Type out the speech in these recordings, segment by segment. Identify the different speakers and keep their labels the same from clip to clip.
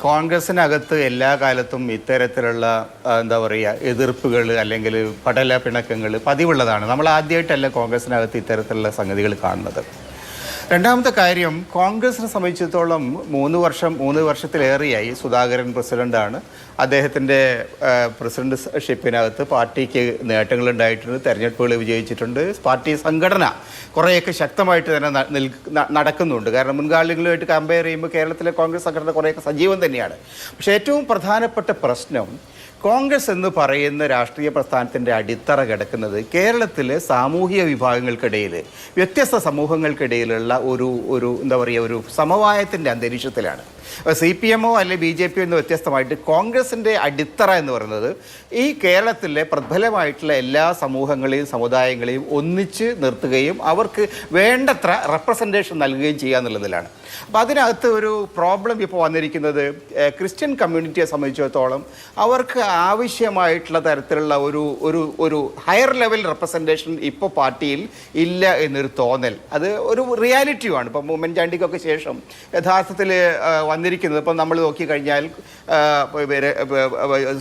Speaker 1: കോൺഗ്രസിനകത്ത് എല്ലാ കാലത്തും ഇത്തരത്തിലുള്ള എന്താ പറയുക എതിർപ്പുകൾ അല്ലെങ്കിൽ പടല പിണക്കങ്ങൾ പതിവുള്ളതാണ്. നമ്മൾ ആദ്യമായിട്ടല്ല കോൺഗ്രസിനകത്ത് ഇത്തരത്തിലുള്ള സംഗതികൾ കാണുന്നത്. രണ്ടാമത്തെ കാര്യം കോൺഗ്രസിനെ സംബന്ധിച്ചിടത്തോളം മൂന്ന് വർഷം മൂന്ന് വർഷത്തിലേറെയായി സുധാകരൻ പ്രസിഡന്റാണ്. അദ്ദേഹത്തിന്റെ പ്രസിഡന്റ് ഷിപ്പിനകത്ത് പാർട്ടിക്ക് നേട്ടങ്ങൾ ഉണ്ടായിട്ടുണ്ട് തെരഞ്ഞെടുപ്പുകൾ വിജയിച്ചിട്ടുണ്ട്. പാർട്ടി സംഘടന കുറേയൊക്കെ ശക്തമായിട്ട് തന്നെ നടക്കുന്നുണ്ട്. കാരണം മുൻകാലങ്ങളുമായിട്ട് കമ്പയർ ചെയ്യുമ്പോൾ കേരളത്തിലെ കോൺഗ്രസ് സംഘടന കുറേയൊക്കെ സജീവം തന്നെയാണ്. പക്ഷേ ഏറ്റവും പ്രധാനപ്പെട്ട പ്രശ്നം കോൺഗ്രസ് എന്ന് പറയുന്ന രാഷ്ട്രീയ പ്രസ്ഥാനത്തിന്റെ അടിത്തറ കിടക്കുന്നത് കേരളത്തിലെ സാമൂഹിക വിഭാഗങ്ങൾക്കിടയിൽ വ്യത്യസ്ത സമൂഹങ്ങൾക്കിടയിലുള്ള ഒരു ഒരു എന്താ പറയുക ഒരു സമവായത്തിന്റെ അന്തരീക്ഷത്തിലാണ്. സി പി എമ്മോ അല്ലെ ബി ജെ പി എന്ന് വ്യത്യസ്തമായിട്ട് കോൺഗ്രസിന്റെ അടിത്തറ എന്ന് പറയുന്നത് ഈ കേരളത്തിലെ പ്രബലമായിട്ടുള്ള എല്ലാ സമൂഹങ്ങളെയും സമുദായങ്ങളെയും ഒന്നിച്ച് നിർത്തുകയും അവർക്ക് വേണ്ടത്ര റെപ്രസെന്റേഷൻ നൽകുകയും ചെയ്യുക എന്നുള്ളതിലാണ്. അപ്പോൾ അതിനകത്ത് ഒരു പ്രോബ്ലം ഇപ്പോൾ വന്നിരിക്കുന്നത് ക്രിസ്ത്യൻ കമ്മ്യൂണിറ്റിയെ സംബന്ധിച്ചിടത്തോളം അവർക്ക് ആവശ്യമായിട്ടുള്ള തരത്തിലുള്ള ഒരു ഒരു ഒരു ഹയർ ലെവൽ റെപ്രസെന്റേഷൻ ഇപ്പോൾ പാർട്ടിയിൽ ഇല്ല എന്നൊരു തോന്നൽ. അത് ഒരു റിയാലിറ്റിയുമാണ് ഇപ്പം ഉമ്മൻചാണ്ടിക്കൊക്കെ ശേഷം യഥാർത്ഥത്തിൽ വന്നിരിക്കുന്നത്. ഇപ്പം നമ്മൾ നോക്കിക്കഴിഞ്ഞാൽ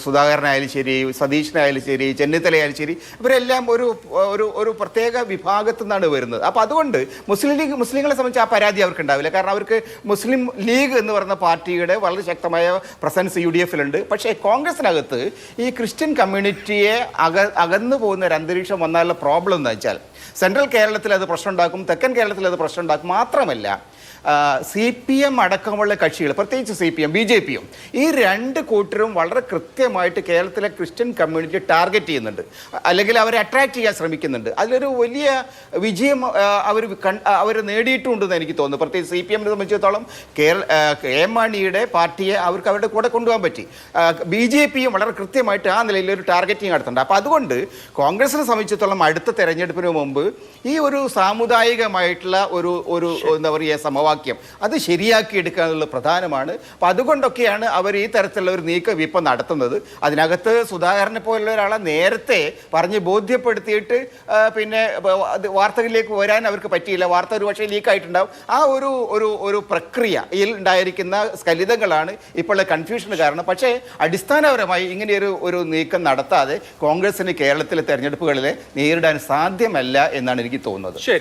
Speaker 1: സുധാകരനായാലും ശരി സതീഷിനായാലും ശരി ചെന്നിത്തലയായാലും ശരി ഇവരെല്ലാം ഒരു ഒരു ഒരു പ്രത്യേക വിഭാഗത്തു നിന്നാണ് വരുന്നത്. അപ്പോൾ അതുകൊണ്ട് മുസ്ലിം ലീഗ് മുസ്ലിങ്ങളെ സംബന്ധിച്ച് ആ പരാതി അവർക്ക് ഉണ്ടാവില്ല കാരണം അവർക്ക് മുസ്ലിം ലീഗ് എന്ന് പറയുന്ന പാർട്ടിയുടെ വളരെ ശക്തമായ പ്രസൻസ് യു ഡി എഫിലുണ്ട് പക്ഷേ കോൺഗ്രസിനകത്ത് ഈ ക്രിസ്ത്യൻ കമ്മ്യൂണിറ്റിയെ അക അകന്നു പോകുന്ന ഒരു അന്തരീക്ഷം വന്നാലുള്ള പ്രോബ്ലം എന്ന് വെച്ചാൽ സെൻട്രൽ കേരളത്തിൽ അത് പ്രശ്നം ഉണ്ടാക്കും തെക്കൻ കേരളത്തിൽ അത് പ്രശ്നം ഉണ്ടാക്കും മാത്രമല്ല സി പി എം അടക്കമുള്ള കക്ഷികൾ പ്രത്യേകിച്ച് C P M B J പിയും ഈ രണ്ട് കൂട്ടരും വളരെ കൃത്യമായിട്ട് കേരളത്തിലെ ക്രിസ്ത്യൻ കമ്മ്യൂണിറ്റി ടാർഗറ്റ് ചെയ്യുന്നുണ്ട്. അല്ലെങ്കിൽ അവരെ അട്രാക്ട് ചെയ്യാൻ ശ്രമിക്കുന്നുണ്ട്. അതിലൊരു വലിയ വിജയം അവർ അവർ നേടിയിട്ടുണ്ടെന്ന് എനിക്ക് തോന്നുന്നു. പ്രത്യേകിച്ച് സി പി എമ്മിനെ സംബന്ധിച്ചിടത്തോളം കേരള എം മാണിയുടെ പാർട്ടിയെ അവർക്ക് അവരുടെ കൂടെ കൊണ്ടുപോകാൻ പറ്റി. ബി ജെ പിയും വളരെ കൃത്യമായിട്ട് ആ നിലയിൽ ഒരു ടാർഗറ്റിങ് നടത്തുന്നുണ്ട്. അപ്പോൾ അതുകൊണ്ട് കോൺഗ്രസിനെ സംബന്ധിച്ചിടത്തോളം അടുത്ത തെരഞ്ഞെടുപ്പിന് മുമ്പ് ഈ ഒരു സാമുദായികമായിട്ടുള്ള ഒരു ഒരു എന്താ പറയുക സമവാക്യം അത് ശരിയാക്കി എടുക്കുക എന്നുള്ളത് പ്രധാനമാണ്. അപ്പോൾ അതുകൊണ്ടൊക്കെയാണ് അവർ ഈ തരത്തിലുള്ള ഒരു നീക്കം ഇപ്പം നടത്തുന്നത്. അതിനകത്ത് സുധാകരനെ പോലുള്ള ഒരാളെ നേരത്തെ പറഞ്ഞ് ബോധ്യപ്പെടുത്തിയിട്ട് പിന്നെ വാർത്തകളിലേക്ക് വരാൻ അവർക്ക് പറ്റിയില്ല. വാർത്ത ഒരു പക്ഷേ ലീക്കായിട്ടുണ്ടാവും. ആ ഒരു ഒരു ഒരു പ്രക്രിയയിൽ ഉണ്ടായിരിക്കുന്ന സ്ഖലിതങ്ങളാണ് ഇപ്പോഴുള്ള കൺഫ്യൂഷന് കാരണം. പക്ഷേ അടിസ്ഥാനപരമായി ഇങ്ങനെയൊരു ഒരു നീക്കം നടത്താതെ കോൺഗ്രസിന് കേരളത്തിലെ തെരഞ്ഞെടുപ്പുകളിലെ നേരിടാൻ സാധ്യമല്ല എന്നാണ് എനിക്ക് തോന്നുന്നത്.
Speaker 2: ശരി.